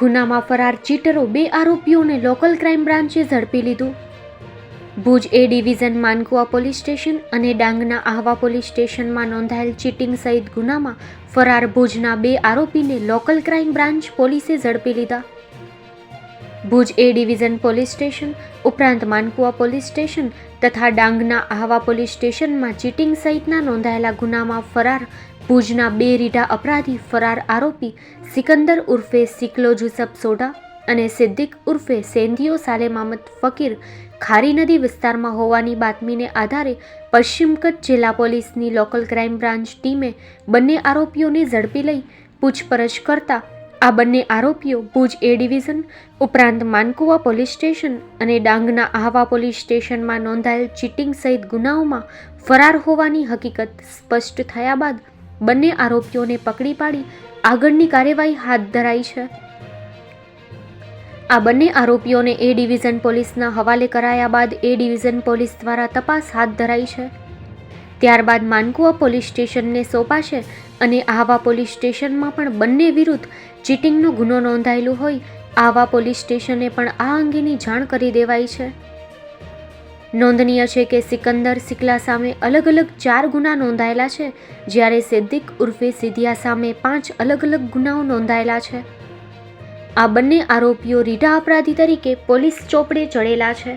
ગુનામાં ફરાર ચીટરો બે આરોપીઓને લોકલ ક્રાઇમ બ્રાન્ચે ઝડપી લીધું. Bhuj A division Mankuva police station અને ડાંગના આહવા પોલીસ સ્ટેશનમાં નોંધાયેલ ચીટિંગ સહિત ગુનામાં ફરાર ભુજના બે આરોપીને લોકલ ક્રાઇમ બ્રાન્ચ પોલીસે ઝડપી લીધા. Bhuj A division police station, ઉપરાંત માનકુવા પોલીસ સ્ટેશન તથા ડાંગના આહવા પોલીસ સ્ટેશનમાં ચીટિંગ સહિતના નોંધાયેલા ગુનામાં ફરાર ભુજના બે રીઢા અપરાધી ફરાર આરોપી સિકંદર ઉર્ફે સિકલો જુસફ સોઢા અને સિદ્દીક ઉર્ફે સેંધિયો સાલેમામત ફકીર ખારી નદી વિસ્તારમાં હોવાની બાતમીને આધારે પશ્ચિમ કચ્છ જિલ્લા પોલીસની લોકલ ક્રાઇમ બ્રાન્ચ ટીમે બંને આરોપીઓને ઝડપી લઈ પૂછપરછ કરતા આ બંને આરોપીઓ ભુજ એ ડિવિઝન ઉપરાંત માનકુવા પોલીસ સ્ટેશન અને ડાંગના આહવા પોલીસ સ્ટેશનમાં નોંધાયેલ ચીટિંગ સહિત ગુનાઓમાં ફરાર હોવાની હકીકત સ્પષ્ટ થયા બાદ બંને આરોપીઓને પકડી પાડી આગળની કાર્યવાહી હાથ ધરાઈ છે. આ બંને આરોપીઓને એ ડિવિઝન પોલીસના હવાલે કરાયા બાદ એ ડિવિઝન પોલીસ દ્વારા તપાસ હાથ ધરાઈ છે. ત્યારબાદ માનકુવા પોલીસ સ્ટેશનને સોંપાશે અને આહવા પોલીસ સ્ટેશનમાં પણ બંને વિરુદ્ધ ચીટિંગનો ગુનો નોંધાયેલો હોય, આહવા પોલીસ સ્ટેશને પણ આ અંગેની જાણ કરી દેવાઈ છે. નોંધનીય છે કે સિકંદર સિકલા સામે અલગ અલગ ચાર ગુના નોંધાયેલા છે, જ્યારે સિદ્દીક ઉર્ફે સિધિયા સામે પાંચ અલગ અલગ ગુનાઓ નોંધાયેલા છે. આ બંને આરોપીઓ રીઢા અપરાધી તરીકે પોલીસ ચોપડે ચડેલા છે.